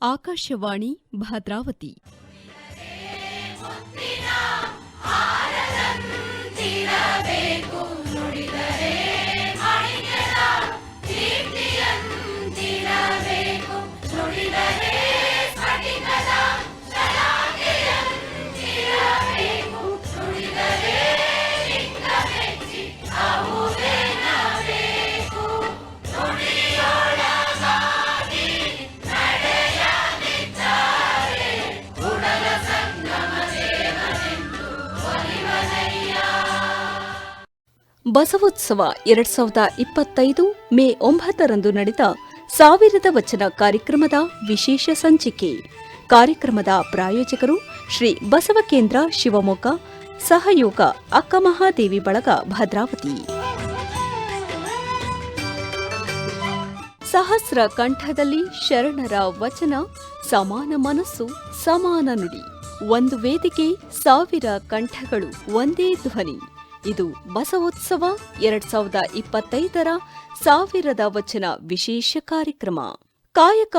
ಆಕಾಶವಾಣಿ ಭದ್ರಾವತಿ. ಬಸವೋತ್ಸವ ಎರಡ್ ಸಾವಿರದ ಇಪ್ಪತ್ತೈದು ಮೇ ಒಂಬತ್ತರಂದು ನಡೆದ ಸಾವಿರದ ವಚನ ಕಾರ್ಯಕ್ರಮದ ವಿಶೇಷ ಸಂಚಿಕೆ. ಕಾರ್ಯಕ್ರಮದ ಪ್ರಾಯೋಜಕರು ಶ್ರೀ ಬಸವಕೇಂದ್ರ ಶಿವಮೊಗ್ಗ, ಸಹಯೋಗ ಅಕ್ಕಮಹಾದೇವಿ ಬಳಗ ಭದ್ರಾವತಿ. ಸಹಸ್ರ ಕಂಠದಲ್ಲಿ ಶರಣರ ವಚನ, ಸಮಾನ ಮನಸ್ಸು, ಸಮಾನ ನುಡಿ. ಒಂದು ವೇದಿಕೆ ಸಾವಿರ ಕಂಠಗಳು, ಒಂದೇ ಧ್ವನಿ. ಇದು ಬಸವೋತ್ಸವ ಎರಡ್ ಸಾವಿರದ ಇಪ್ಪತ್ತೈದರ ಸಾವಿರದ ವಚನ ವಿಶೇಷ ಕಾರ್ಯಕ್ರಮ. ಕಾಯಕ,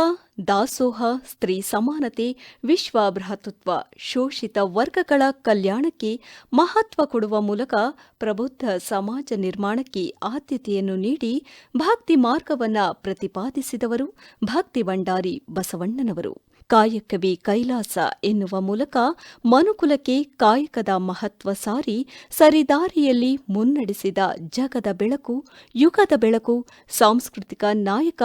ದಾಸೋಹ, ಸ್ತ್ರೀ ಸಮಾನತೆ ವಿಶ್ವ ಭ್ರಾತೃತ್ವ ಶೋಷಿತ ವರ್ಗಗಳ ಕಲ್ಯಾಣಕ್ಕೆ ಮಹತ್ವ ಕೊಡುವ ಮೂಲಕ ಪ್ರಬುದ್ಧ ಸಮಾಜ ನಿರ್ಮಾಣಕ್ಕೆ ಆದ್ಯತೆಯನ್ನು ನೀಡಿ ಭಕ್ತಿ ಮಾರ್ಗವನ್ನ ಪ್ರತಿಪಾದಿಸಿದವರು ಭಕ್ತಿ ಭಂಡಾರಿ ಬಸವಣ್ಣನವರು. ಕಾಯಕವೇ ಕೈಲಾಸ ಎನ್ನುವ ಮೂಲಕ ಮನುಕುಲಕ್ಕೆ ಕಾಯಕದ ಮಹತ್ವ ಸಾರಿ ಸರಿದಾರಿಯಲ್ಲಿ ಮುನ್ನಡೆಸಿದ ಜಗದ ಬೆಳಕು, ಯುಗದ ಬೆಳಕು, ಸಾಂಸ್ಕೃತಿಕ ನಾಯಕ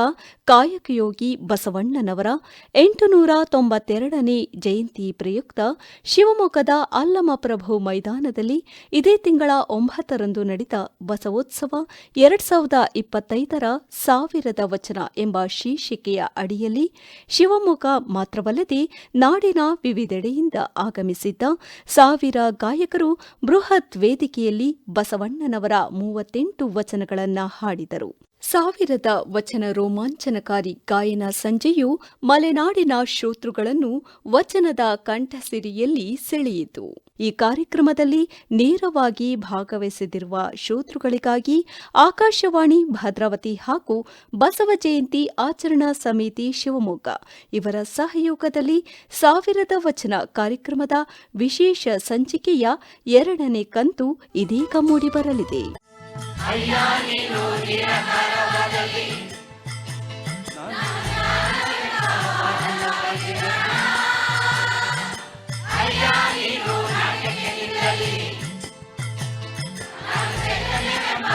ಕಾಯಕಯೋಗಿ ಬಸವಣ್ಣನವರ ಎಂಟುನೂರ ತೊಂಬತ್ತೆರಡನೇ ಜಯಂತಿ ಪ್ರಯುಕ್ತ ಶಿವಮೊಗ್ಗದ ಅಲ್ಲಮಪ್ರಭು ಮೈದಾನದಲ್ಲಿ ಇದೇ ತಿಂಗಳ ಒಂಬತ್ತರಂದು ನಡೆದ ಬಸವೋತ್ಸವ ಎರಡ್ ಸಾವಿರದ ಇಪ್ಪತ್ತೈದರ ಸಾವಿರದ ವಚನ ಎಂಬ ಶೀರ್ಷಿಕೆಯ ಅಡಿಯಲ್ಲಿ ಶಿವಮೊಗ್ಗ ಮಾತ್ರವಲ್ಲದೆ ನಾಡಿನ ವಿವಿಧೆಡೆಯಿಂದ ಆಗಮಿಸಿದ್ದ ಸಾವಿರ ಗಾಯಕರು ಬೃಹತ್ ವೇದಿಕೆಯಲ್ಲಿ ಬಸವಣ್ಣನವರ ಮೂವತ್ತೆಂಟು ವಚನಗಳನ್ನು ಹಾಡಿದರು. ಸಾವಿರದ ವಚನ ರೋಮಾಂಚನಕಾರಿ ಗಾಯನ ಸಂಜೆಯು ಮಲೆನಾಡಿನ ಶ್ರೋತೃಗಳನ್ನು ವಚನದ ಕಂಠಸಿರಿಯಲ್ಲಿ ಸೆಳೆಯಿತು. ಈ ಕಾರ್ಯಕ್ರಮದಲ್ಲಿ ನೇರವಾಗಿ ಭಾಗವಹಿಸದಿರುವ ಶ್ರೋತೃಗಳಿಗಾಗಿ ಆಕಾಶವಾಣಿ, ಭದ್ರಾವತಿ ಹಾಗೂ ಬಸವ ಜಯಂತಿ ಆಚರಣಾ ಸಮಿತಿ ಶಿವಮೊಗ್ಗ ಇವರ ಸಹಯೋಗದಲ್ಲಿ ಸಾವಿರದ ವಚನ ಕಾರ್ಯಕ್ರಮದ ವಿಶೇಷ ಸಂಚಿಕೆಯ ಎರಡನೇ ಕಂತು ಇದೀಗ ಮೂಡಿಬರಲಿದೆ. ಅಯ್ಯ ನೀನು ನಿರಹರವದಲ್ಲಿ ಅಯ್ಯ ನೀನು ನಾಟಕದಿಂದಲಿ ಎಂಬ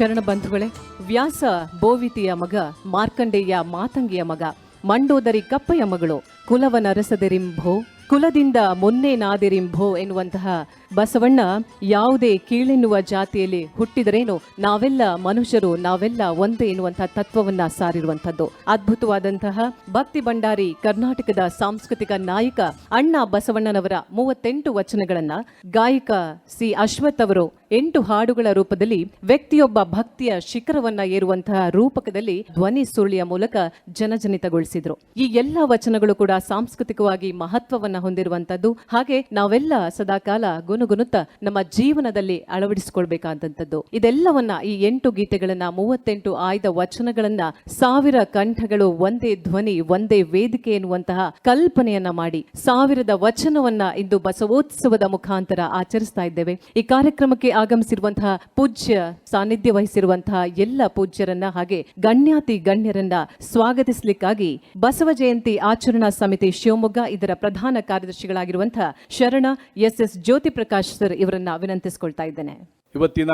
ಶರಣ ಬಂಧುಗಳೇ ವ್ಯಾಸ ಬೋವಿತಿಯ ಮಗ ಮಾರ್ಕಂಡೇಯ ಮಾತಂಗಿಯ ಮಗ ಮಂಡೋದರಿ ಕಪ್ಪಯ್ಯ ಮಗಳು ಕುಲವನರಸದೆರಿಂಭೋ ಕುಲದಿಂದ ಮೊನ್ನೆ ನಾದಿರಿಂಭೋ ಎನ್ನುವಂತಹ ಬಸವಣ್ಣ ಯಾವುದೇ ಕೀಳೆನ್ನುವ ಜಾತಿಯಲ್ಲಿ ಹುಟ್ಟಿದರೇನು ನಾವೆಲ್ಲ ಮನುಷ್ಯರು, ನಾವೆಲ್ಲ ಒಂದೇ ಎನ್ನುವಂತಹ ತತ್ವವನ್ನ ಸಾರಿರುವಂತದ್ದು ಅದ್ಭುತವಾದಂತಹ ಭಕ್ತಿ ಭಂಡಾರಿ ಕರ್ನಾಟಕದ ಸಾಂಸ್ಕೃತಿಕ ನಾಯಕ ಅಣ್ಣ ಬಸವಣ್ಣನವರ ಮೂವತ್ತೆಂಟು ವಚನಗಳನ್ನ ಗಾಯಕ ಸಿ. ಅಶ್ವಥ್ ಅವರು ಎಂಟು ಹಾಡುಗಳ ರೂಪದಲ್ಲಿ ವ್ಯಕ್ತಿಯೊಬ್ಬ ಭಕ್ತಿಯ ಶಿಖರವನ್ನ ಏರುವಂತಹ ರೂಪಕದಲ್ಲಿ ಧ್ವನಿ ಸುರುಳಿಯ ಮೂಲಕ ಜನಜನಿತಗೊಳಿಸಿದ್ರು. ಈ ಎಲ್ಲ ವಚನಗಳು ಕೂಡ ಸಾಂಸ್ಕೃತಿಕವಾಗಿ ಮಹತ್ವವನ್ನ ಹೊಂದಿರುವಂತದ್ದು ಹಾಗೆ ನಾವೆಲ್ಲ ಸದಾಕಾಲ ಗುನುಗುನುತ್ತಾ ನಮ್ಮ ಜೀವನದಲ್ಲಿ ಅಳವಡಿಸಿಕೊಳ್ಬೇಕಾದಂತದ್ದು ಇದೆಲ್ಲವನ್ನ ಈ ಎಂಟು ಗೀತೆಗಳನ್ನ, ಮೂವತ್ತೆಂಟು ಆಯ್ದ ವಚನಗಳನ್ನ, ಸಾವಿರ ಕಂಠಗಳು, ಒಂದೇ ಧ್ವನಿ, ಒಂದೇ ವೇದಿಕೆ ಎನ್ನುವಂತಹ ಕಲ್ಪನೆಯನ್ನ ಮಾಡಿ ಸಾವಿರದ ವಚನವನ್ನ ಇಂದು ಬಸವೋತ್ಸವದ ಮುಖಾಂತರ ಆಚರಿಸ್ತಾ ಇದ್ದೇವೆ. ಈ ಕಾರ್ಯಕ್ರಮಕ್ಕೆ ಆಗಮಿಸಿರುವಂತಹ ಪೂಜ್ಯ ಸಾನ್ನಿಧ್ಯ ವಹಿಸಿರುವಂತಹ ಎಲ್ಲ ಪೂಜ್ಯರನ್ನ ಹಾಗೆ ಗಣ್ಯಾತಿ ಗಣ್ಯರನ್ನ ಸ್ವಾಗತಿಸಲಿಕ್ಕಾಗಿ ಬಸವ ಜಯಂತಿ ಆಚರಣಾ ಸಮಿತಿ ಶಿವಮೊಗ್ಗ ಇದರ ಪ್ರಧಾನ ಕಾರ್ಯದರ್ಶಿಗಳಾಗಿರುವಂತಹ Sharana S S Jyoti Prakash sir ಇವರನ್ನ ವಿನಂತಿಸಿಕೊಳ್ತಾ ಇದ್ದೇನೆ. ಇವತ್ತಿನ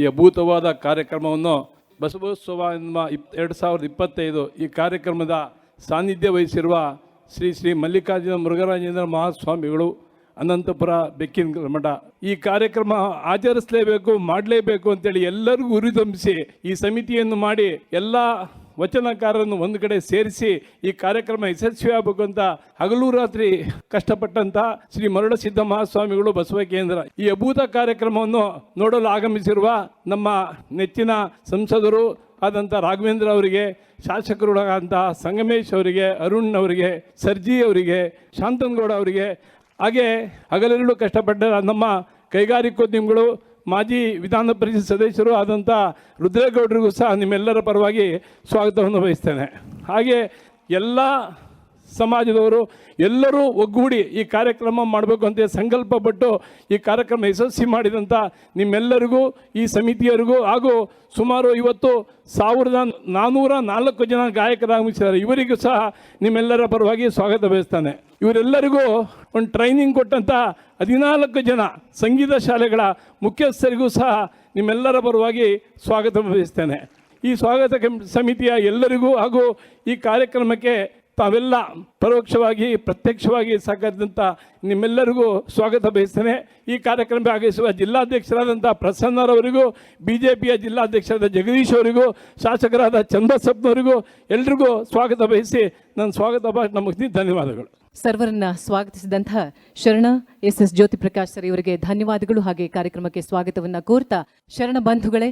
ಈ ಅಭೂತವಾದ ಕಾರ್ಯಕ್ರಮವನ್ನು ಬಸವೋತ್ಸವ ಎನ್ನುವ ಎರಡು ಸಾವಿರದ ಇಪ್ಪತ್ತೈದು ಈ ಕಾರ್ಯಕ್ರಮದ ಸಾನ್ನಿಧ್ಯ ವಹಿಸಿರುವ ಶ್ರೀ ಶ್ರೀ ಮಲ್ಲಿಕಾರ್ಜುನ ಮೃಗರಾಜೇಂದ್ರ ಮಹಾಸ್ವಾಮಿಗಳು, ಅನಂತಪುರ ಬೆಕ್ಕಿನ ಮಠ. ಈ ಕಾರ್ಯಕ್ರಮ ಆಚರಿಸಲೇಬೇಕು, ಮಾಡಲೇಬೇಕು ಅಂತೇಳಿ ಎಲ್ಲರಿಗೂ ಉರಿದಂಬಿಸಿ ಈ ಸಮಿತಿಯನ್ನು ಮಾಡಿ ಎಲ್ಲ ವಚನಕಾರರನ್ನು ಒಂದು ಕಡೆ ಸೇರಿಸಿ ಈ ಕಾರ್ಯಕ್ರಮ ಯಶಸ್ವಿಯಾಗಬೇಕು ಅಂತ ಹಗಲು ರಾತ್ರಿ ಕಷ್ಟಪಟ್ಟಂತ ಶ್ರೀ ಮರುಳ ಸಿದ್ದ ಮಹಾಸ್ವಾಮಿಗಳು ಬಸವ ಕೇಂದ್ರ. ಈ ಅಭೂತ ಕಾರ್ಯಕ್ರಮವನ್ನು ನೋಡಲು ಆಗಮಿಸಿರುವ ನಮ್ಮ ನೆಚ್ಚಿನ ಸಂಸದರು ಆದಂಥ ರಾಘವೇಂದ್ರ ಅವರಿಗೆ ಶಾಸಕರು ಆದಂತಹ ಸಂಗಮೇಶ್ ಅವರಿಗೆ, ಅರುಣ್ ಅವರಿಗೆ, ಸರ್ಜಿ ಅವರಿಗೆ ಶಾಂತನಗೌಡ ಅವರಿಗೆ, ಹಾಗೆ ಹಗಲಿರುಳು ಕಷ್ಟಪಟ್ಟ ನಮ್ಮ ಕೈಗಾರಿಕೋದ್ಯಮಿಗಳು ಮಾಜಿ ವಿಧಾನ ಪರಿಷತ್ ಸದಸ್ಯರು ಆದಂಥ ರುದ್ರೇಗೌಡರಿಗೂ ಸಹ ನಿಮ್ಮೆಲ್ಲರ ಪರವಾಗಿ ಸ್ವಾಗತವನ್ನು ಬಯಸ್ತೇನೆ. ಹಾಗೆ ಎಲ್ಲ ಸಮಾಜದವರು ಎಲ್ಲರೂ ಒಗ್ಗೂಡಿ ಈ ಕಾರ್ಯಕ್ರಮ ಮಾಡಬೇಕು ಅಂತ ಸಂಕಲ್ಪ ಪಟ್ಟು ಈ ಕಾರ್ಯಕ್ರಮ ಯಶಸ್ವಿ ಮಾಡಿದಂಥ ನಿಮ್ಮೆಲ್ಲರಿಗೂ, ಈ ಸಮಿತಿಯವರಿಗೂ ಹಾಗೂ ಸುಮಾರು ಇವತ್ತು ಸಾವಿರದ ನಾನ್ನೂರ ನಾಲ್ಕು ಜನ ಗಾಯಕರಾಗಮಿಸಿದ್ದಾರೆ ಇವರಿಗೂ ಸಹ ನಿಮ್ಮೆಲ್ಲರ ಪರವಾಗಿ ಸ್ವಾಗತ ಬಯಸ್ತಾನೆ. ಇವರೆಲ್ಲರಿಗೂ ಒಂದು ಟ್ರೈನಿಂಗ್ ಕೊಟ್ಟಂಥ ಹದಿನಾಲ್ಕು ಜನ ಸಂಗೀತ ಶಾಲೆಗಳ ಮುಖ್ಯಸ್ಥರಿಗೂ ಸಹ ನಿಮ್ಮೆಲ್ಲರ ಪರವಾಗಿ ಸ್ವಾಗತ ಬಯಸ್ತೇನೆ. ಈ ಸ್ವಾಗತ ಸಮಿತಿಯ ಎಲ್ಲರಿಗೂ ಹಾಗೂ ಈ ಕಾರ್ಯಕ್ರಮಕ್ಕೆ ತಾವೆಲ್ಲ ಪರೋಕ್ಷವಾಗಿ, ಪ್ರತ್ಯಕ್ಷವಾಗಿ ಸಾಕಾದಂಥ ನಿಮ್ಮೆಲ್ಲರಿಗೂ ಸ್ವಾಗತ ಬಯಸ್ತೇನೆ. ಈ ಕಾರ್ಯಕ್ರಮ ಭಾಗವಹಿಸುವ ಜಿಲ್ಲಾಧ್ಯಕ್ಷರಾದಂಥ ಪ್ರಸನ್ನರವರಿಗೂ ಬಿ ಜೆ ಪಿಯ ಜಿಲ್ಲಾಧ್ಯಕ್ಷರಾದ ಜಗದೀಶ್ ಅವರಿಗೂ, ಶಾಸಕರಾದ ಚಂದ್ರಸಪ್ಪನವರಿಗೂ ಎಲ್ರಿಗೂ ಸ್ವಾಗತ ಬಯಸಿ ನನ್ನ ಸ್ವಾಗತ ಭಾಷಣ ಮುಗಿಸಿ ಧನ್ಯವಾದಗಳು. ಸರ್ವರನ್ನ ಸ್ವಾಗತಿಸಿದಂತಹ Sharana S S Jyoti Prakash sir ಇವರಿಗೆ ಧನ್ಯವಾದಗಳು. ಹಾಗೆ ಕಾರ್ಯಕ್ರಮಕ್ಕೆ ಸ್ವಾಗತವನ್ನ ಕೋರ್ತಾ ಶರಣ ಬಂಧುಗಳೇ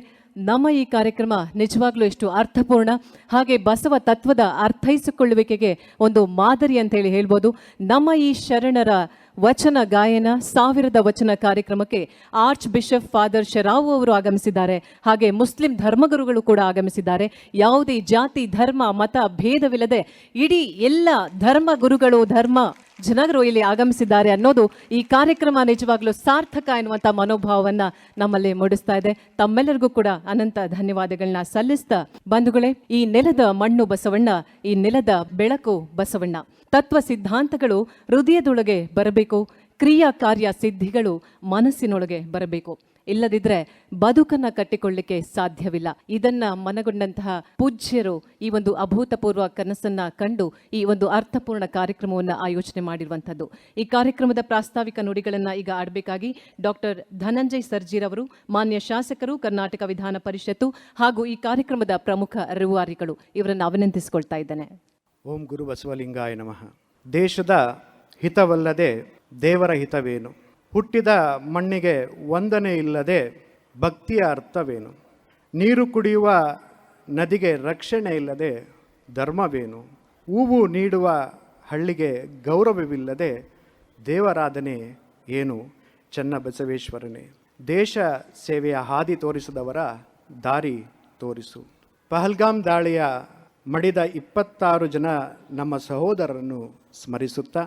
ನಮ್ಮ ಈ ಕಾರ್ಯಕ್ರಮ ನಿಜವಾಗ್ಲೂ ಎಷ್ಟು ಅರ್ಥಪೂರ್ಣ. ಹಾಗೆ ಬಸವ ತತ್ವದ ಅರ್ಥೈಸಿಕೊಳ್ಳುವಿಕೆಗೆ ಒಂದು ಮಾದರಿ ಅಂತ ಹೇಳಿ ಹೇಳ್ಬೋದು. ನಮ್ಮ ಈ ಶರಣರ ವಚನ ಗಾಯನ, ಸಾವಿರದ ವಚನ ಕಾರ್ಯಕ್ರಮಕ್ಕೆ ಆರ್ಚ್ ಬಿಷಪ್ ಫಾದರ್ ಶರಾವು ಅವರು ಆಗಮಿಸಿದ್ದಾರೆ. ಹಾಗೆ ಮುಸ್ಲಿಂ ಧರ್ಮಗುರುಗಳು ಕೂಡ ಆಗಮಿಸಿದ್ದಾರೆ. ಯಾವುದೇ ಜಾತಿ, ಧರ್ಮ, ಮತ, ಭೇದವಿಲ್ಲದೆ ಇಡೀ ಎಲ್ಲ ಧರ್ಮ ಗುರುಗಳು ಧರ್ಮ ಜನರು ಇಲ್ಲಿ ಆಗಮಿಸಿದ್ದಾರೆ ಅನ್ನೋದು ಈ ಕಾರ್ಯಕ್ರಮ ನಿಜವಾಗ್ಲೂ ಸಾರ್ಥಕ ಎನ್ನುವಂತ ಮನೋಭಾವವನ್ನ ನಮ್ಮಲ್ಲಿ ಮೂಡಿಸ್ತಾ ಇದೆ. ತಮ್ಮೆಲ್ಲರಿಗೂ ಕೂಡ ಅನಂತ ಧನ್ಯವಾದಗಳನ್ನ ಸಲ್ಲಿಸ್ತಾ ಬಂಧುಗಳೇ, ಈ ನೆಲದ ಮಣ್ಣು ಬಸವಣ್ಣ, ಈ ನೆಲದ ಬೆಳಕು ಬಸವಣ್ಣ. ತತ್ವ ಸಿದ್ಧಾಂತಗಳು ಹೃದಯದೊಳಗೆ ಬರಬೇಕು ಕ್ರಿಯಾ ಕಾರ್ಯ ಸಿದ್ಧಿಗಳು ಮನಸ್ಸಿನೊಳಗೆ ಬರಬೇಕು. ಇಲ್ಲದಿದ್ರೆ ಬದುಕನ್ನ ಕಟ್ಟಿಕೊಳ್ಳಿಕ್ಕೆ ಸಾಧ್ಯವಿಲ್ಲ. ಇದನ್ನ ಮನಗೊಂಡಂತಹ ಪೂಜ್ಯರು ಈ ಒಂದು ಅಭೂತಪೂರ್ವ ಕನಸನ್ನ ಕಂಡು ಈ ಒಂದು ಅರ್ಥಪೂರ್ಣ ಕಾರ್ಯಕ್ರಮವನ್ನು ಆಯೋಜನೆ ಮಾಡಿರುವಂಥದ್ದು. ಈ ಕಾರ್ಯಕ್ರಮದ ಪ್ರಾಸ್ತಾವಿಕ ನುಡಿಗಳನ್ನ ಈಗ ಆಡಬೇಕಾಗಿ ಡಾಕ್ಟರ್ ಧನಂಜಯ್ ಸರ್ಜೀರವರು, ಮಾನ್ಯ ಶಾಸಕರು, ಕರ್ನಾಟಕ ವಿಧಾನ ಪರಿಷತ್ತು ಹಾಗೂ ಈ ಕಾರ್ಯಕ್ರಮದ ಪ್ರಮುಖ ರೂವಾರಿಗಳು. ಇವರನ್ನು ಅಭಿನಂದಿಸಿಕೊಳ್ತಾ ಇದ್ದೇನೆ. ಓಂ ಗುರು ಬಸವಲಿಂಗಾಯ ನಮಃ. ದೇಶದ ಹಿತವಲ್ಲದೆ ದೇವರ ಹಿತವೇನು? ಹುಟ್ಟಿದ ಮಣ್ಣಿಗೆ ವಂದನೆ ಇಲ್ಲದೆ ಭಕ್ತಿಯ ಅರ್ಥವೇನು? ನೀರು ಕುಡಿಯುವ ನದಿಗೆ ರಕ್ಷಣೆ ಇಲ್ಲದೆ ಧರ್ಮವೇನು? ಹೂವು ನೀಡುವ ಹಳ್ಳಿಗೆ ಗೌರವವಿಲ್ಲದೆ ದೇವರಾಧನೆ ಏನು, ಚನ್ನಬಸವೇಶ್ವರನೇ? ದೇಶ ಸೇವೆಯ ಹಾದಿ ತೋರಿಸಿದವರ ದಾರಿ ತೋರಿಸು. ಪಹಲ್ಗಾಮ್ ದಾಳಿಯ ಮಡಿದ ಇಪ್ಪತ್ತಾರು ಜನ ನಮ್ಮ ಸಹೋದರರನ್ನು ಸ್ಮರಿಸುತ್ತಾ,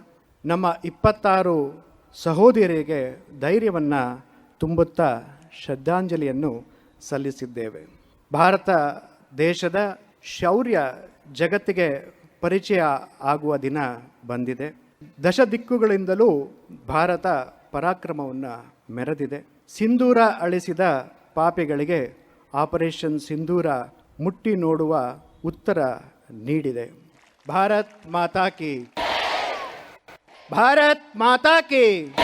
ನಮ್ಮ ಇಪ್ಪತ್ತಾರು ಸಹೋದರಿಯರಿಗೆ ಧೈರ್ಯವನ್ನು ತುಂಬುತ್ತಾ ಶ್ರದ್ಧಾಂಜಲಿಯನ್ನು ಸಲ್ಲಿಸಿದ್ದೇವೆ. ಭಾರತ ದೇಶದ ಶೌರ್ಯ ಜಗತ್ತಿಗೆ ಪರಿಚಯ ಆಗುವ ದಿನ ಬಂದಿದೆ. ದಶ ದಿಕ್ಕುಗಳಿಂದಲೂ ಭಾರತ ಪರಾಕ್ರಮವನ್ನು ಮೆರೆದಿದೆ. ಸಿಂಧೂರ ಅಳಿಸಿದ ಪಾಪಿಗಳಿಗೆ ಆಪರೇಷನ್ ಸಿಂಧೂರ ಮುಟ್ಟಿ ನೋಡುವ ಉತ್ತರ ನೀಡಿದೆ. ಭಾರತ್ ಮಾತಾ ಕಿ ಭಾರತ್ ಮಾತಾ ಕಿ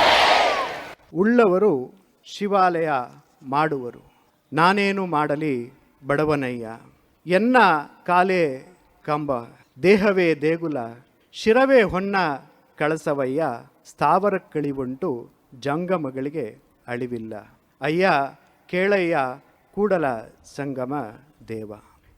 ಉಳ್ಳವರು ಶಿವಾಲಯ ಮಾಡುವರು. ನಾನೇನು ಮಾಡಲಿ ಬಡವನಯ್ಯ. ಎನ್ನ ಕಾಲೇ ಕಂಬ, ದೇಹವೇ ದೇಗುಲ, ಶಿರವೇ ಹೊನ್ನ ಕಳಸವಯ್ಯ, ಸ್ಥಾವರಕ್ಕಳಿವುಂಟು ಜಂಗಮಗಳಿಗೆ ಅಳಿವಿಲ್ಲ. ಅಯ್ಯ, ಕೇಳಯ್ಯ, ಕೂಡಲ ಸಂಗಮ ದೇವ.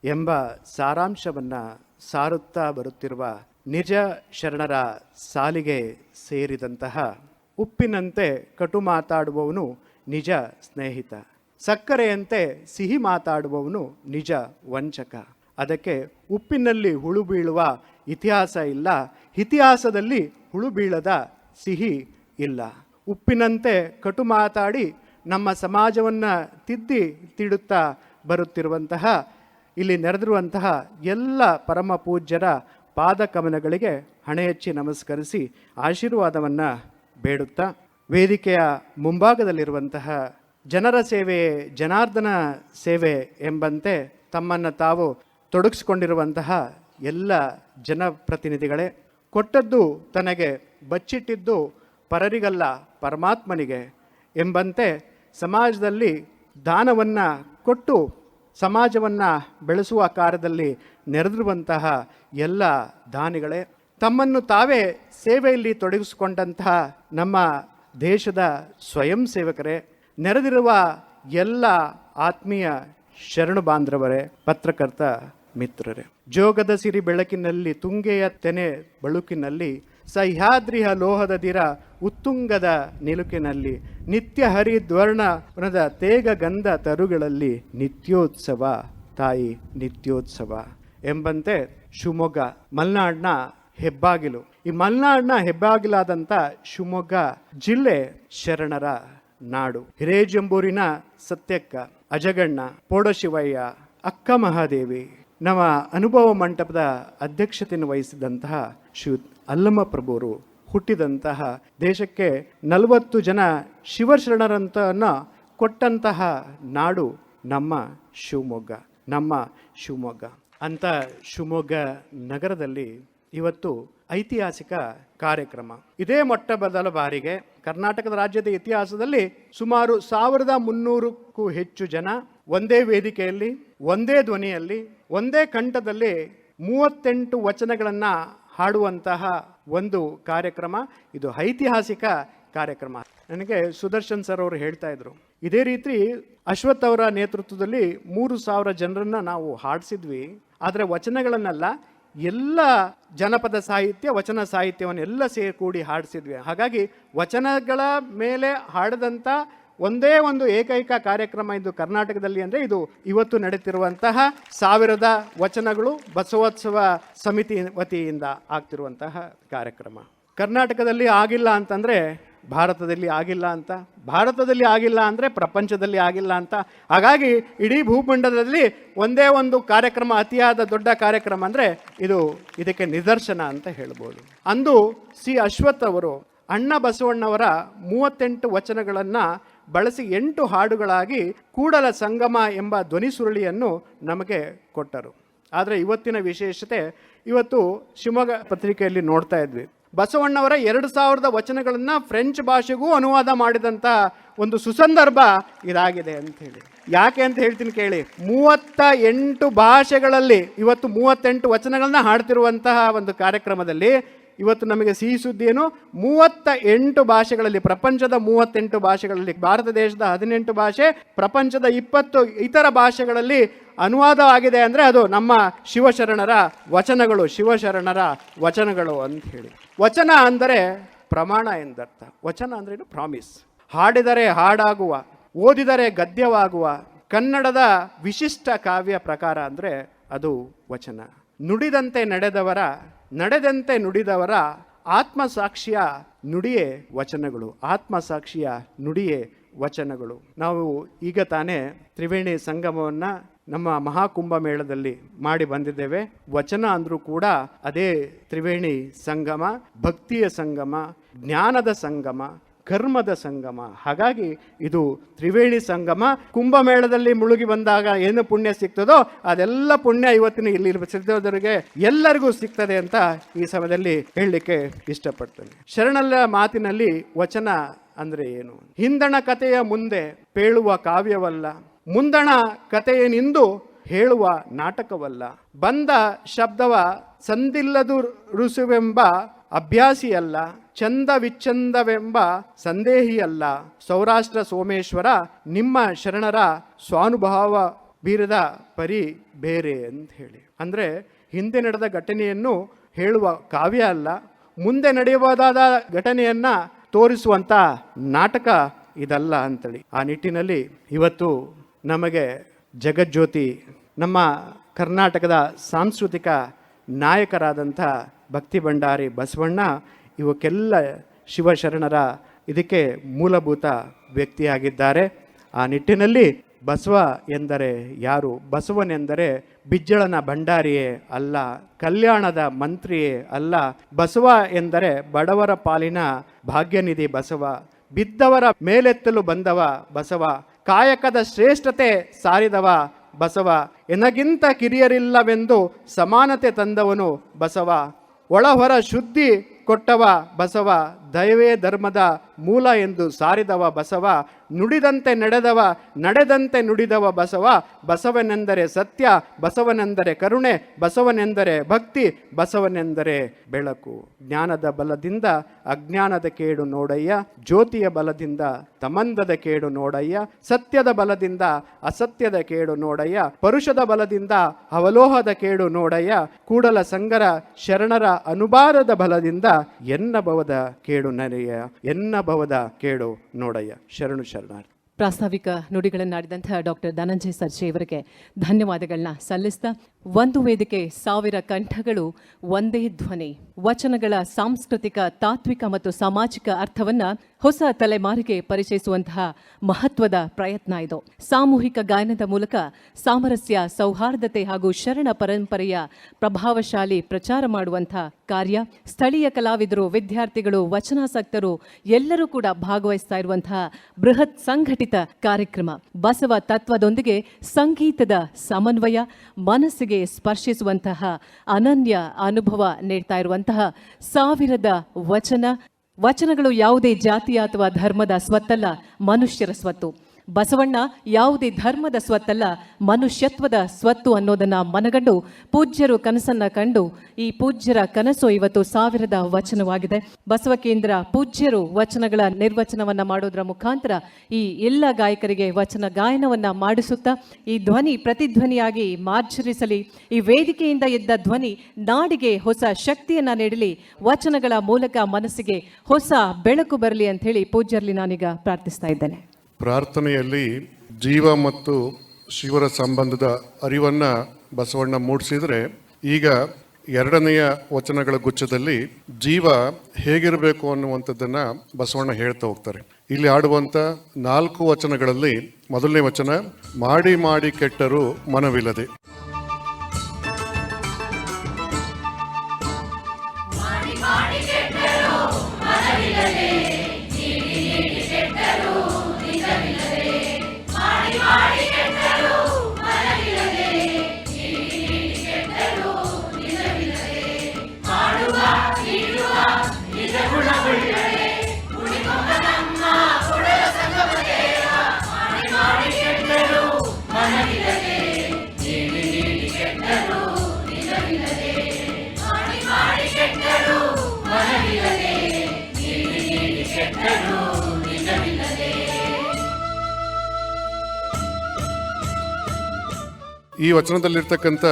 ಎಂಬ ಸಾರಾಂಶವನ್ನು ಸಾರುತ್ತಾ ಬರುತ್ತಿರುವ ನಿಜ ಶರಣರ ಸಾಲಿಗೆ ಸೇರಿದಂತಹ ಉಪ್ಪಿನಂತೆ ಕಟು ಮಾತಾಡುವವನು ನಿಜ ಸ್ನೇಹಿತ. ಸಕ್ಕರೆಯಂತೆ ಸಿಹಿ ಮಾತಾಡುವವನು ನಿಜ ವಂಚಕ. ಅದಕ್ಕೆ ಉಪ್ಪಿನಲ್ಲಿ ಹುಳು ಬೀಳುವ ಇತಿಹಾಸ ಇಲ್ಲ. ಇತಿಹಾಸದಲ್ಲಿ ಹುಳು ಬೀಳದ ಸಿಹಿ ಇಲ್ಲ. ಉಪ್ಪಿನಂತೆ ಕಟು ಮಾತಾಡಿ ನಮ್ಮ ಸಮಾಜವನ್ನು ತಿದ್ದಿ ತಿಡುತ್ತಾ ಬರುತ್ತಿರುವಂತಹ, ಇಲ್ಲಿ ನೆರೆದಿರುವಂತಹ ಎಲ್ಲ ಪರಮ ಪೂಜ್ಯರ ಪಾದಕಮನಗಳಿಗೆ ಹಣೆಯಚ್ಚಿ ನಮಸ್ಕರಿಸಿ ಆಶೀರ್ವಾದವನ್ನು ಬೇಡುತ್ತಾ ವೇದಿಕೆಯ ಮುಂಭಾಗದಲ್ಲಿರುವಂತಹ ಜನರ ಸೇವೆ, ಜನಾರ್ದನ ಸೇವೆ ಎಂಬಂತೆ ತಮ್ಮನ್ನು ತಾವು ತೊಡಗಿಸಿಕೊಂಡಿರುವಂತಹ ಎಲ್ಲ ಜನಪ್ರತಿನಿಧಿಗಳೇ, ಕೊಟ್ಟದ್ದು ತನಗೆ ಬಚ್ಚಿಟ್ಟಿದ್ದು ಪರರಿಗಲ್ಲ, ಪರಮಾತ್ಮನಿಗೆ ಎಂಬಂತೆ ಸಮಾಜದಲ್ಲಿ ದಾನವನ್ನು ಕೊಟ್ಟು ಸಮಾಜವನ್ನು ಬೆಳೆಸುವ ಕಾರ್ಯದಲ್ಲಿ ನೆರೆದಿರುವಂತಹ ಎಲ್ಲ ದಾನಿಗಳೇ, ತಮ್ಮನ್ನು ತಾವೇ ಸೇವೆಯಲ್ಲಿ ತೊಡಗಿಸಿಕೊಂಡಂತಹ ನಮ್ಮ ದೇಶದ ಸ್ವಯಂ ಸೇವಕರೇ, ನೆರೆದಿರುವ ಎಲ್ಲ ಆತ್ಮೀಯ ಶರಣು ಬಾಂಧವರೇ, ಪತ್ರಕರ್ತ ಮಿತ್ರರೇ. ಜೋಗದ ಸಿರಿ ಬೆಳಕಿನಲ್ಲಿ, ತುಂಗೆಯ ತೆನೆ ಬಳುಕಿನಲ್ಲಿ ಸಹ್ಯಾದ್ರಿಯ ಲೋಹದ ದಿರ ಉತ್ತುಂಗದ ನಿಲುಕಿನಲ್ಲಿ, ನಿತ್ಯ ಹರಿದ್ವರ್ಣದ ತೇಗ ಗಂಧ ತರುಗಳಲ್ಲಿ ನಿತ್ಯೋತ್ಸವ. ತಾಯಿ, ನಿತ್ಯೋತ್ಸವ ಎಂಬಂತೆ ಶಿವಮೊಗ್ಗ, ಮಲೆನಾಡಿನ ಹೆಬ್ಬಾಗಿಲು. ಈ ಮಲೆನಾಡಿನ ಹೆಬ್ಬಾಗಿಲಾದಂಥ ಶಿವಮೊಗ್ಗ ಜಿಲ್ಲೆ ಶರಣರ ನಾಡು. ಹಿರೇಜಂಬೂರಿನ ಸತ್ಯಕ್ಕ, ಅಜಗಣ್ಣ, ಪೋಡಶಿವಯ್ಯ ಅಕ್ಕ ಮಹಾದೇವಿ ನಮ್ಮ ಅನುಭವ ಮಂಟಪದ ಅಧ್ಯಕ್ಷತೆಯನ್ನು ವಹಿಸಿದಂತಹ ಶ್ರೀ ಅಲ್ಲಮ್ಮ ಪ್ರಭುವರು ಹುಟ್ಟಿದಂತಹ ದೇಶಕ್ಕೆ ನಲವತ್ತು ಜನ ಶಿವಶರಣರಂತನ ಕೊಟ್ಟಂತಹ ನಾಡು ನಮ್ಮ ಶಿವಮೊಗ್ಗ ನಮ್ಮ ಶಿವಮೊಗ್ಗ. ಅಂತ ಶಿವಮೊಗ್ಗ ನಗರದಲ್ಲಿ ಇವತ್ತು ಐತಿಹಾಸಿಕ ಕಾರ್ಯಕ್ರಮ. ಇದೇ ಮೊಟ್ಟ ಮೊದಲ ಬಾರಿಗೆ ಕರ್ನಾಟಕದ ರಾಜ್ಯದ ಇತಿಹಾಸದಲ್ಲಿ ಸುಮಾರು ಸಾವಿರದ ಮುನ್ನೂರಕ್ಕೂ ಹೆಚ್ಚು ಜನ ಒಂದೇ ವೇದಿಕೆಯಲ್ಲಿ, ಒಂದೇ ಧ್ವನಿಯಲ್ಲಿ, ಒಂದೇ ಕಂಠದಲ್ಲಿ ಮೂವತ್ತೆಂಟು ವಚನಗಳನ್ನ ಹಾಡುವಂತಹ ಒಂದು ಕಾರ್ಯಕ್ರಮ, ಇದು ಐತಿಹಾಸಿಕ ಕಾರ್ಯಕ್ರಮ. ನನಗೆ ಸುದರ್ಶನ್ ಸರ್ ಅವರು ಹೇಳ್ತಾ ಇದ್ರು. ಇದೇ ರೀತಿ ಅಶ್ವಥ್ ಅವರ ನೇತೃತ್ವದಲ್ಲಿ ಮೂರು ಸಾವಿರ ಜನರನ್ನ ನಾವು ಹಾಡಿಸಿದ್ವಿ. ಆದರೆ ವಚನಗಳನ್ನೆಲ್ಲ, ಎಲ್ಲ ಜನಪದ ಸಾಹಿತ್ಯ, ವಚನ ಸಾಹಿತ್ಯವನ್ನೆಲ್ಲ ಸೇರಿಕೂಡಿ ಹಾಡಿಸಿದ್ವಿ. ಹಾಗಾಗಿ ವಚನಗಳ ಮೇಲೆ ಹಾಡದಂಥ ಒಂದೇ ಒಂದು ಏಕೈಕ ಕಾರ್ಯಕ್ರಮ ಇದು ಕರ್ನಾಟಕದಲ್ಲಿ ಅಂದರೆ ಇದು ಇವತ್ತು ನಡೀತಿರುವಂತಹ ಸಾವಿರದ ವಚನಗಳು ಬಸವೋತ್ಸವ ಸಮಿತಿ ವತಿಯಿಂದ ಆಗ್ತಿರುವಂತಹ ಕಾರ್ಯಕ್ರಮ. ಕರ್ನಾಟಕದಲ್ಲಿ ಆಗಿಲ್ಲ ಅಂತಂದರೆ ಭಾರತದಲ್ಲಿ ಆಗಿಲ್ಲ ಅಂತ, ಭಾರತದಲ್ಲಿ ಆಗಿಲ್ಲ ಅಂದರೆ ಪ್ರಪಂಚದಲ್ಲಿ ಆಗಿಲ್ಲ ಅಂತ. ಹಾಗಾಗಿ ಇಡೀ ಭೂಖಂಡದಲ್ಲಿ ಒಂದೇ ಒಂದು ಕಾರ್ಯಕ್ರಮ, ಅತಿಯಾದ ದೊಡ್ಡ ಕಾರ್ಯಕ್ರಮ ಅಂದರೆ ಇದು ಇದಕ್ಕೆ ನಿದರ್ಶನ ಅಂತ ಹೇಳ್ಬೋದು. ಅಂದು ಸಿ ಅಶ್ವಥ್ ಅವರು, ಅಣ್ಣ ಬಸವಣ್ಣವರ ಮೂವತ್ತೆಂಟು ವಚನಗಳನ್ನು ಬಳಸಿ ಎಂಟು ಹಾಡುಗಳಾಗಿ ಕೂಡಲ ಸಂಗಮ ಎಂಬ ಧ್ವನಿ ಸುರುಳಿಯನ್ನು ನಮಗೆ ಕೊಟ್ಟರು. ಆದರೆ ಇವತ್ತಿನ ವಿಶೇಷತೆ, ಇವತ್ತು ಶಿವಮೊಗ್ಗ ಪತ್ರಿಕೆಯಲ್ಲಿ ನೋಡ್ತಾ ಇದ್ವಿ. ಬಸವಣ್ಣವರ ಎರಡು ಸಾವಿರದ ವಚನಗಳನ್ನು ಫ್ರೆಂಚ್ ಭಾಷೆಗೂ ಅನುವಾದ ಮಾಡಿದಂಥ ಒಂದು ಸುಸಂದರ್ಭ ಇದಾಗಿದೆ ಅಂತ ಹೇಳಿ. ಯಾಕೆ ಅಂತ ಹೇಳ್ತೀನಿ ಕೇಳಿ. ಮೂವತ್ತ ಎಂಟು ಭಾಷೆಗಳಲ್ಲಿ, ಇವತ್ತು ಮೂವತ್ತೆಂಟು ವಚನಗಳನ್ನ ಹಾಡ್ತಿರುವಂತಹ ಒಂದು ಕಾರ್ಯಕ್ರಮದಲ್ಲಿ ಇವತ್ತು ನಮಗೆ ಸಿಹಿ ಸುದ್ದಿ ಏನು? ಮೂವತ್ತ ಎಂಟು ಭಾಷೆಗಳಲ್ಲಿ, ಪ್ರಪಂಚದ ಮೂವತ್ತೆಂಟು ಭಾಷೆಗಳಲ್ಲಿ, ಭಾರತ ದೇಶದ ಹದಿನೆಂಟು ಭಾಷೆ, ಪ್ರಪಂಚದ ಇಪ್ಪತ್ತು ಇತರ ಭಾಷೆಗಳಲ್ಲಿ ಅನುವಾದವಾಗಿದೆ ಅಂದರೆ ಅದು ನಮ್ಮ ಶಿವಶರಣರ ವಚನಗಳು ಶಿವಶರಣರ ವಚನಗಳು ಅಂತ ಹೇಳಿ. ವಚನ ಅಂದರೆ ಪ್ರಮಾಣ ಎಂದರ್ಥ. ವಚನ ಅಂದ್ರೇನು ಪ್ರಾಮಿಸ್. ಹಾಡಿದರೆ ಹಾಡಾಗುವ, ಓದಿದರೆ ಗದ್ಯವಾಗುವ, ಕನ್ನಡದ ವಿಶಿಷ್ಟ ಕಾವ್ಯ ಪ್ರಕಾರ ಅಂದರೆ ಅದು ವಚನ. ನುಡಿದಂತೆ ನಡೆದವರ, ನಡೆದಂತೆ ನುಡಿದವರ ಆತ್ಮಸಾಕ್ಷಿಯ ನುಡಿಯೇ ವಚನಗಳು. ಆತ್ಮಸಾಕ್ಷಿಯ ನುಡಿಯೇ ವಚನಗಳು. ನಾವು ಈಗ ತಾನೇ ತ್ರಿವೇಣಿ ಸಂಗಮವನ್ನು ನಮ್ಮ ಮಹಾಕುಂಭ ಮೇಳದಲ್ಲಿ ಮಾಡಿ ಬಂದಿದ್ದೇವೆ. ವಚನ ಅಂದರೂ ಕೂಡ ಅದೇ ತ್ರಿವೇಣಿ ಸಂಗಮ, ಭಕ್ತಿಯ ಸಂಗಮ, ಜ್ಞಾನದ ಸಂಗಮ ಕರ್ಮದ ಸಂಗಮ. ಹಾಗಾಗಿ ಇದು ತ್ರಿವೇಣಿ ಸಂಗಮ. ಕುಂಭಮೇಳದಲ್ಲಿ ಮುಳುಗಿ ಬಂದಾಗ ಏನು ಪುಣ್ಯ ಸಿಗ್ತದೋ ಅದೆಲ್ಲ ಪುಣ್ಯ ಇವತ್ತಿನ ಇಲ್ಲಿ ಎಲ್ಲರಿಗೂ ಸಿಗ್ತದೆ ಅಂತ ಈ ಸಮಯದಲ್ಲಿ ಹೇಳಲಿಕ್ಕೆ ಇಷ್ಟಪಡ್ತೇನೆ. ಶರಣಲ್ಲ ಮಾತಿನಲ್ಲಿ ವಚನ ಅಂದ್ರೆ ಏನು? ಹಿಂದಣ ಕಥೆಯ ಮುಂದೆ ಪೇಳುವ ಕಾವ್ಯವಲ್ಲ. ಮುಂದಣ ಕಥೆಯೇನಿಂದು ಹೇಳುವ ನಾಟಕವಲ್ಲ. ಬಂದ ಶಬ್ದವ ಸಂದಿಲ್ಲದು ರುಸುವೆಂಬ ಅಭ್ಯಾಸಿಯಲ್ಲ. ಚಂದ ವಿಚ್ಛಂದವೆಂಬ ಸಂದೇಹಿಯಲ್ಲ ಸೌರಾಷ್ಟ್ರ ಸೋಮೇಶ್ವರ, ನಿಮ್ಮ ಶರಣರ ಸ್ವಾನುಭಾವ ಬೀರದ ಪರಿ ಬೇರೆ ಅಂತ ಹೇಳಿ. ಅಂದರೆ ಹಿಂದೆ ನಡೆದ ಘಟನೆಯನ್ನು ಹೇಳುವ ಕಾವ್ಯ ಅಲ್ಲ, ಮುಂದೆ ನಡೆಯಬಹುದಾದ ಘಟನೆಯನ್ನು ತೋರಿಸುವಂಥ ನಾಟಕ ಇದಲ್ಲ ಅಂತೇಳಿ. ಆ ನಿಟ್ಟಿನಲ್ಲಿ ಇವತ್ತು ನಮಗೆ ಜಗಜ್ಯೋತಿ, ನಮ್ಮ ಕರ್ನಾಟಕದ ಸಾಂಸ್ಕೃತಿಕ ನಾಯಕರಾದಂಥ ಭಕ್ತಿ ಭಂಡಾರಿ ಬಸವಣ್ಣ ಇವಕ್ಕೆಲ್ಲ ಶಿವಶರಣರ ಇದಕ್ಕೆ ಮೂಲಭೂತ ವ್ಯಕ್ತಿಯಾಗಿದ್ದಾರೆ. ಆ ನಿಟ್ಟಿನಲ್ಲಿ ಬಸವ ಎಂದರೆ ಯಾರು? ಬಸವನೆಂದರೆ ಬಿಜ್ಜಳನ ಭಂಡಾರಿಯೇ ಅಲ್ಲ, ಕಲ್ಯಾಣದ ಮಂತ್ರಿಯೇ ಅಲ್ಲ. ಬಸವ ಎಂದರೆ ಬಡವರ ಪಾಲಿನ ಭಾಗ್ಯನಿಧಿ ಬಸವ, ಬಿದ್ದವರ ಮೇಲೆತ್ತಲು ಬಂದವ ಬಸವ, ಕಾಯಕದ ಶ್ರೇಷ್ಠತೆ ಸಾರಿದವ ಬಸವ, ಎನಗಿಂತ ಕಿರಿಯರಿಲ್ಲವೆಂದು ಸಮಾನತೆ ತಂದವನು ಬಸವ, ಒಳಹೊರ ಶುದ್ಧಿ ಕೊಟ್ಟವ ಬಸವ ದಯವೇ ಧರ್ಮದ ಮೂಲ ಎಂದು ಸಾರಿದವ ಬಸವ, ನುಡಿದಂತೆ ನಡೆದವ, ನಡೆದಂತೆ ನುಡಿದವ ಬಸವ, ಬಸವನೆಂದರೆ ಸತ್ಯ, ಬಸವನೆಂದರೆ ಕರುಣೆ, ಬಸವನೆಂದರೆ ಭಕ್ತಿ, ಬಸವನೆಂದರೆ ಬೆಳಕು. ಜ್ಞಾನದ ಬಲದಿಂದ ಅಜ್ಞಾನದ ಕೇಡು ನೋಡಯ್ಯ, ಜ್ಯೋತಿಯ ಬಲದಿಂದ ತಮಂದದ ಕೇಡು ನೋಡಯ್ಯ, ಸತ್ಯದ ಬಲದಿಂದ ಅಸತ್ಯದ ಕೇಡು ನೋಡಯ್ಯ, ಪರುಷದ ಬಲದಿಂದ ಅವಲೋಹದ ಕೇಡು ನೋಡಯ್ಯ, ಕೂಡಲ ಸಂಗರ ಶರಣರ ಅನುಬಾರದ ಬಲದಿಂದ ಎನ್ನ ಭವದ ಕೇಡು ನರೆಯ, ಎನ್ನ ಭವದ ಕೇಡು ನೋಡಯ್ಯ. ಶರಣು ಶರಣಾರ್ಥಿ. ಪ್ರಾಸ್ತಾವಿಕ ನುಡಿಗಳನ್ನಾಡಿದಂತಹ ಡಾಕ್ಟರ್ ಧನಂಜಯ ಸರ್ಜೆ ಇವರಿಗೆ ಧನ್ಯವಾದಗಳನ್ನ ಸಲ್ಲಿಸ್ತಾ ಒಂದು ವೇದಿಕೆ, ಸಾವಿರ ಕಂಠಗಳು, ಒಂದೇ ಧ್ವನಿ. ವಚನಗಳ ಸಾಂಸ್ಕೃತಿಕ, ತಾತ್ವಿಕ ಮತ್ತು ಸಾಮಾಜಿಕ ಅರ್ಥವನ್ನ ಹೊಸ ತಲೆಮಾರಿಗೆ ಪರಿಚಯಿಸುವಂತಹ ಮಹತ್ವದ ಪ್ರಯತ್ನ ಇದು. ಸಾಮೂಹಿಕ ಗಾಯನದ ಮೂಲಕ ಸಾಮರಸ್ಯ, ಸೌಹಾರ್ದತೆ ಹಾಗೂ ಶರಣ ಪರಂಪರೆಯ ಪ್ರಭಾವಶಾಲಿ ಪ್ರಚಾರ ಮಾಡುವಂತಹ ಕಾರ್ಯ. ಸ್ಥಳೀಯ ಕಲಾವಿದರು, ವಿದ್ಯಾರ್ಥಿಗಳು, ವಚನಾಸಕ್ತರು ಎಲ್ಲರೂ ಕೂಡ ಭಾಗವಹಿಸ್ತಾ ಇರುವಂತಹ ಬೃಹತ್ ಸಂಘಟಿತ ಕಾರ್ಯಕ್ರಮ. ಬಸವ ತತ್ವದೊಂದಿಗೆ ಸಂಗೀತದ ಸಮನ್ವಯ, ಮನಸ್ಸಿಗೆ ಸ್ಪರ್ಶಿಸುವಂತಹ ಅನನ್ಯ ಅನುಭವ ನೀಡ್ತಾ ಇರುವಂತಹ ಸಾವಿರದ ವಚನ, ವಚನಗಳು ಯಾವುದೇ ಜಾತಿಯ ಅಥವಾ ಧರ್ಮದ ಸ್ವತ್ತಲ್ಲ, ಮನುಷ್ಯರ ಸ್ವತ್ತು. ಬಸವಣ್ಣ ಯಾವುದೇ ಧರ್ಮದ ಸ್ವತ್ತಲ್ಲ, ಮನುಷ್ಯತ್ವದ ಸ್ವತ್ತು ಅನ್ನೋದನ್ನ ಮನಗಂಡು ಪೂಜ್ಯರು ಕನಸನ್ನ ಕಂಡು ಈ ಪೂಜ್ಯರ ಕನಸು ಇವತ್ತು ಸಾವಿರದ ವಚನವಾಗಿದೆ. ಬಸವ ಕೇಂದ್ರ ಪೂಜ್ಯರು ವಚನಗಳ ನಿರ್ವಚನವನ್ನ ಮಾಡೋದ್ರ ಮುಖಾಂತರ ಈ ಎಲ್ಲ ಗಾಯಕರಿಗೆ ವಚನ ಗಾಯನವನ್ನ ಮಾಡಿಸುತ್ತಾ, ಈ ಧ್ವನಿ ಪ್ರತಿಧ್ವನಿಯಾಗಿ ಮಾರ್ಜರಿಸಲಿ ಈ ವೇದಿಕೆಯಿಂದ ಎದ್ದ ಧ್ವನಿ ನಾಡಿಗೆ ಹೊಸ ಶಕ್ತಿಯನ್ನ ನೀಡಲಿ, ವಚನಗಳ ಮೂಲಕ ಮನಸ್ಸಿಗೆ ಹೊಸ ಬೆಳಕು ಬರಲಿ ಅಂತ ಹೇಳಿ ಪೂಜ್ಯರಲ್ಲಿ ನಾನೀಗ ಪ್ರಾರ್ಥಿಸ್ತಾ ಇದ್ದೇನೆ. ಪ್ರಾರ್ಥನೆಯಲ್ಲಿ ಜೀವ ಮತ್ತು ಶಿವರ ಸಂಬಂಧದ ಅರಿವನ್ನು ಬಸವಣ್ಣ ಮೂಡಿಸಿದರೆ, ಈಗ ಎರಡನೆಯ ವಚನಗಳ ಗುಚ್ಛದಲ್ಲಿ ಜೀವ ಹೇಗಿರಬೇಕು ಅನ್ನುವಂಥದ್ದನ್ನು ಬಸವಣ್ಣ ಹೇಳ್ತಾ ಹೋಗ್ತಾರೆ. ಇಲ್ಲಿ ಆಡುವಂಥ ನಾಲ್ಕು ವಚನಗಳಲ್ಲಿ ಮೊದಲನೇ ವಚನ, ಮಾಡಿ ಮಾಡಿ ಕೆಟ್ಟರು ಮನವಿಲ್ಲದೆ. ಈ ವಚನದಲ್ಲಿರ್ತಕ್ಕಂಥ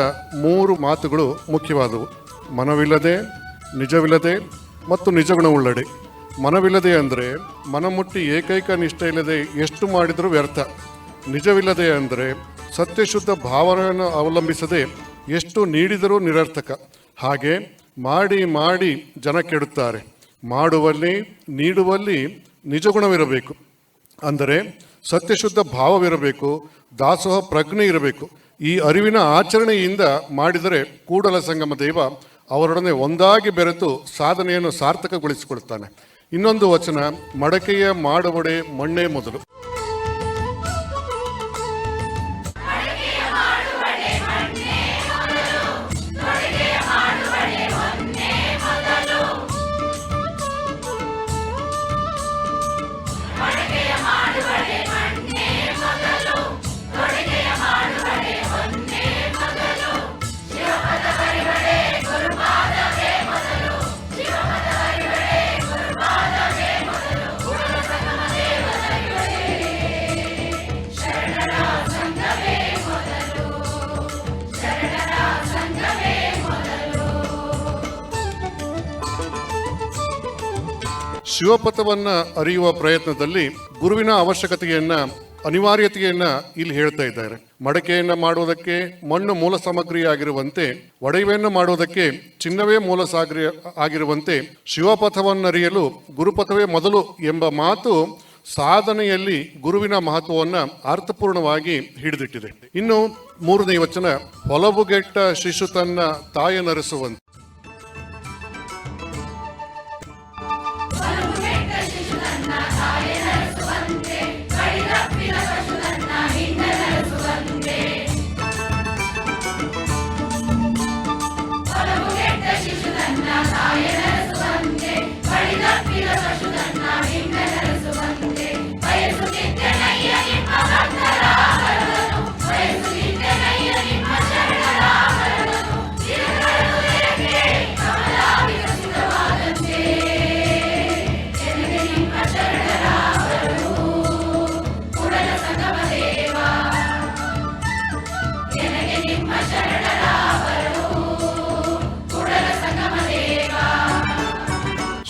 ಮೂರು ಮಾತುಗಳು ಮುಖ್ಯವಾದವು. ಮನವಿಲ್ಲದೆ, ನಿಜವಿಲ್ಲದೆ ಮತ್ತು ನಿಜಗುಣವುಳ್ಳಡೆ. ಮನವಿಲ್ಲದೆ ಅಂದರೆ ಮನಮುಟ್ಟಿ ಏಕೈಕ ನಿಷ್ಠೆ ಇಲ್ಲದೆ ಎಷ್ಟು ಮಾಡಿದರೂ ವ್ಯರ್ಥ. ನಿಜವಿಲ್ಲದೆ ಅಂದರೆ ಸತ್ಯಶುದ್ಧ ಭಾವನೆಯನ್ನು ಅವಲಂಬಿಸದೆ ಎಷ್ಟು ನೀಡಿದರೂ ನಿರರ್ಥಕ. ಹಾಗೆ ಮಾಡಿ ಮಾಡಿ ಜನ ಕೆಡುತ್ತಾರೆ. ಮಾಡುವಲ್ಲಿ, ನೀಡುವಲ್ಲಿ ನಿಜಗುಣವಿರಬೇಕು. ಅಂದರೆ ಸತ್ಯಶುದ್ಧ ಭಾವವಿರಬೇಕು, ದಾಸೋಹ ಪ್ರಜ್ಞೆ ಇರಬೇಕು. ಈ ಅರಿವಿನ ಆಚರಣೆಯಿಂದ ಮಾಡಿದರೆ ಕೂಡಲ ಸಂಗಮ ದೈವ ಅವರೊಡನೆ ಒಂದಾಗಿ ಬೆರೆತು ಸಾಧನೆಯನ್ನು ಸಾರ್ಥಕಗೊಳಿಸಿಕೊಳ್ಳುತ್ತಾನೆ ಇನ್ನೊಂದು ವಚನ, ಮಡಕೆಯ ಮಾಡುವಡೆ ಮಣ್ಣೇ ಮೊದಲು. ಶಿವಪಥವನ್ನ ಅರಿಯುವ ಪ್ರಯತ್ನದಲ್ಲಿ ಗುರುವಿನ ಅವಶ್ಯಕತೆಯನ್ನ, ಅನಿವಾರ್ಯತೆಯನ್ನ ಇಲ್ಲಿ ಹೇಳ್ತಾ ಇದ್ದಾರೆ. ಮಡಕೆಯನ್ನು ಮಾಡುವುದಕ್ಕೆ ಮಣ್ಣು ಮೂಲ ಸಾಮಗ್ರಿ ಆಗಿರುವಂತೆ, ಒಡವೆಯನ್ನು ಮಾಡುವುದಕ್ಕೆ ಚಿನ್ನವೇ ಮೂಲ ಸಾಗ್ರಿ ಆಗಿರುವಂತೆ ಶಿವಪಥವನ್ನರಿಯಲು ಗುರುಪಥವೇ ಮೊದಲು ಎಂಬ ಮಾತು ಸಾಧನೆಯಲ್ಲಿ ಗುರುವಿನ ಮಹತ್ವವನ್ನ ಅರ್ಥಪೂರ್ಣವಾಗಿ ಹಿಡಿದಿಟ್ಟಿದೆ. ಇನ್ನು ಮೂರನೇ ವಚನ, ಹೊಲವುಗೆಟ್ಟ ಶಿಶು ತನ್ನ ತಾಯನರಿಸುವಂತೆ.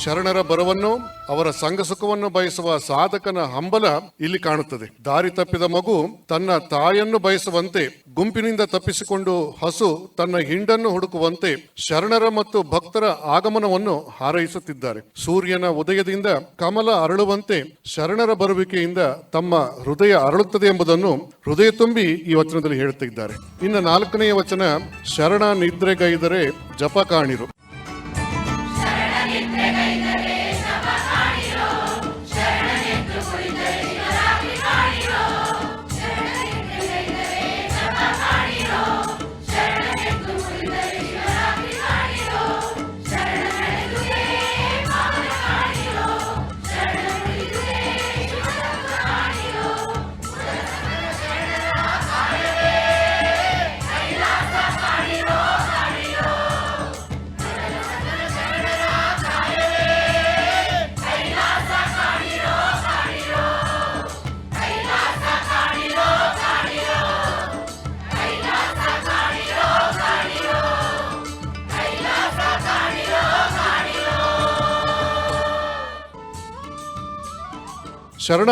ಶರಣರ ಬರವನ್ನು, ಅವರ ಸಂಘ ಸುಖವನ್ನು ಬಯಸುವ ಸಾಧಕನ ಹಂಬಲ ಇಲ್ಲಿ ಕಾಣುತ್ತದೆ. ದಾರಿ ತಪ್ಪಿದ ಮಗು ತನ್ನ ತಾಯನ್ನು ಬಯಸುವಂತೆ, ಗುಂಪಿನಿಂದ ತಪ್ಪಿಸಿಕೊಂಡು ಹಸು ತನ್ನ ಹಿಂಡನ್ನು ಹುಡುಕುವಂತೆ ಶರಣರ ಮತ್ತು ಭಕ್ತರ ಆಗಮನವನ್ನು ಹಾರೈಸುತ್ತಿದ್ದಾರೆ. ಸೂರ್ಯನ ಉದಯದಿಂದ ಕಮಲ ಅರಳುವಂತೆ ಶರಣರ ಬರುವಿಕೆಯಿಂದ ತಮ್ಮ ಹೃದಯ ಅರಳುತ್ತದೆ ಎಂಬುದನ್ನು ಹೃದಯ ತುಂಬಿ ಈ ವಚನದಲ್ಲಿ ಹೇಳುತ್ತಿದ್ದಾರೆ. ಇನ್ನು ನಾಲ್ಕನೆಯ ವಚನ, ಶರಣ ನಿದ್ರೆಗೈದರೆ ಜಪ ಕಾಣಿರು. ಶರಣ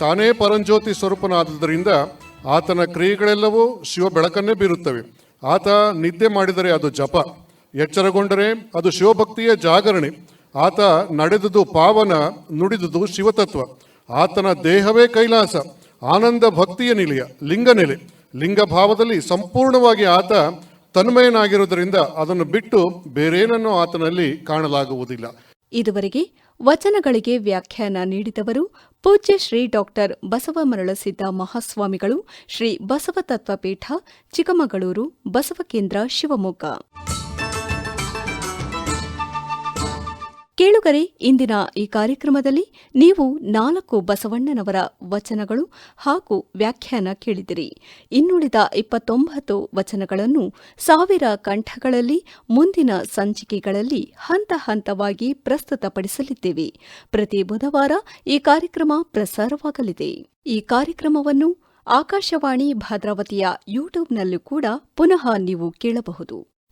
ತಾನೇ ಪರಂಜ್ಯೋತಿ ಸ್ವರೂಪನಾದುದರಿಂದ ಆತನ ಕ್ರಿಯೆಗಳೆಲ್ಲವೂ ಶಿವ ಬೆಳಕನ್ನೇ ಬೀರುತ್ತವೆ. ಆತ ನಿದ್ದೆ ಮಾಡಿದರೆ ಅದು ಜಪ. ಎಚ್ಚರಗೊಂಡರೆ ಅದು ಶಿವಭಕ್ತಿಯ ಜಾಗರಣೆ. ಆತ ನಡೆದುದು ಪಾವನ, ನುಡಿದುದು ಶಿವತತ್ವ. ಆತನ ದೇಹವೇ ಕೈಲಾಸ, ಆನಂದ ಭಕ್ತಿಯ ನಿಲಯ, ಲಿಂಗ ನೆಲೆ. ಲಿಂಗ ಭಾವದಲ್ಲಿ ಸಂಪೂರ್ಣವಾಗಿ ಆತ ತನ್ಮಯನಾಗಿರುವುದರಿಂದ ಅದನ್ನು ಬಿಟ್ಟು ಬೇರೇನನ್ನು ಆತನಲ್ಲಿ ಕಾಣಲಾಗುವುದಿಲ್ಲ. ಇದುವರೆಗೆ ವಚನಗಳಿಗೆ ವ್ಯಾಖ್ಯಾನ ನೀಡಿದವರು ಪೂಜ್ಯ ಶ್ರೀ ಡಾಕ್ಟರ್ ಬಸವ ಮರಳಸಿದ್ದ ಮಹಾಸ್ವಾಮಿಗಳು ಶ್ರೀ ಬಸವ ತತ್ವಪೀಠ ಚಿಕ್ಕಮಗಳೂರು ಬಸವ ಕೇಂದ್ರ ಶಿವಮೊಗ್ಗ. ಕೇಳುಗರೆ, ಇಂದಿನ ಈ ಕಾರ್ಯಕ್ರಮದಲ್ಲಿ ನೀವು ನಾಲ್ಕು ಬಸವಣ್ಣನವರ ವಚನಗಳು ಹಾಗೂ ವ್ಯಾಖ್ಯಾನ ಕೇಳಿದಿರಿ. ಇನ್ನುಳಿದ ಇಪ್ಪತ್ತೊಂಬತ್ತು ವಚನಗಳನ್ನು ಸಾವಿರ ಕಂಠಗಳಲ್ಲಿ, ಮುಂದಿನ ಸಂಚಿಕೆಗಳಲ್ಲಿ ಹಂತ ಹಂತವಾಗಿ ಪ್ರಸ್ತುತಪಡಿಸಲಿದ್ದೇವೆ. ಪ್ರತಿ ಬುಧವಾರ ಈ ಕಾರ್ಯಕ್ರಮ ಪ್ರಸಾರವಾಗಲಿದೆ. ಈ ಕಾರ್ಯಕ್ರಮವನ್ನು ಆಕಾಶವಾಣಿ ಭದ್ರಾವತಿಯ ಯೂಟ್ಯೂಬ್ನಲ್ಲೂ ಕೂಡ ಪುನಃ ನೀವು ಕೇಳಬಹುದು.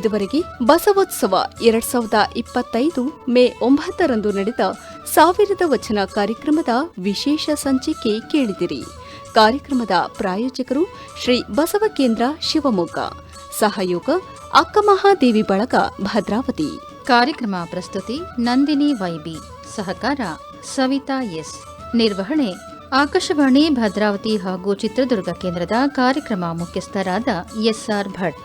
ಇದುವರೆಗೆ ಬಸವೋತ್ಸವ ಎರಡ್ ಸಾವಿರದ ಇಪ್ಪತ್ತೈದು ಮೇ ಒಂಬತ್ತರಂದು ನಡೆದ ಸಾವಿರದ ವಚನ ಕಾರ್ಯಕ್ರಮದ ವಿಶೇಷ ಸಂಚಿಕೆ ಕೇಳಿದಿರಿ. ಕಾರ್ಯಕ್ರಮದ ಪ್ರಾಯೋಜಕರು ಶ್ರೀ ಬಸವ ಕೇಂದ್ರ ಶಿವಮೊಗ್ಗ, ಸಹಯೋಗ ಅಕ್ಕಮಹಾದೇವಿ ಬಳಗ ಭದ್ರಾವತಿ. ಕಾರ್ಯಕ್ರಮ ಪ್ರಸ್ತುತಿ ನಂದಿನಿ ವೈಬಿ, ಸಹಕಾರ ಸವಿತಾ ಎಸ್. ನಿರ್ವಹಣೆ ಆಕಾಶವಾಣಿ ಭದ್ರಾವತಿ ಹಾಗೂ ಚಿತ್ರದುರ್ಗ ಕೇಂದ್ರದ ಕಾರ್ಯಕ್ರಮ ಮುಖ್ಯಸ್ಥರಾದ ಎಸ್ಆರ್ ಭಟ್.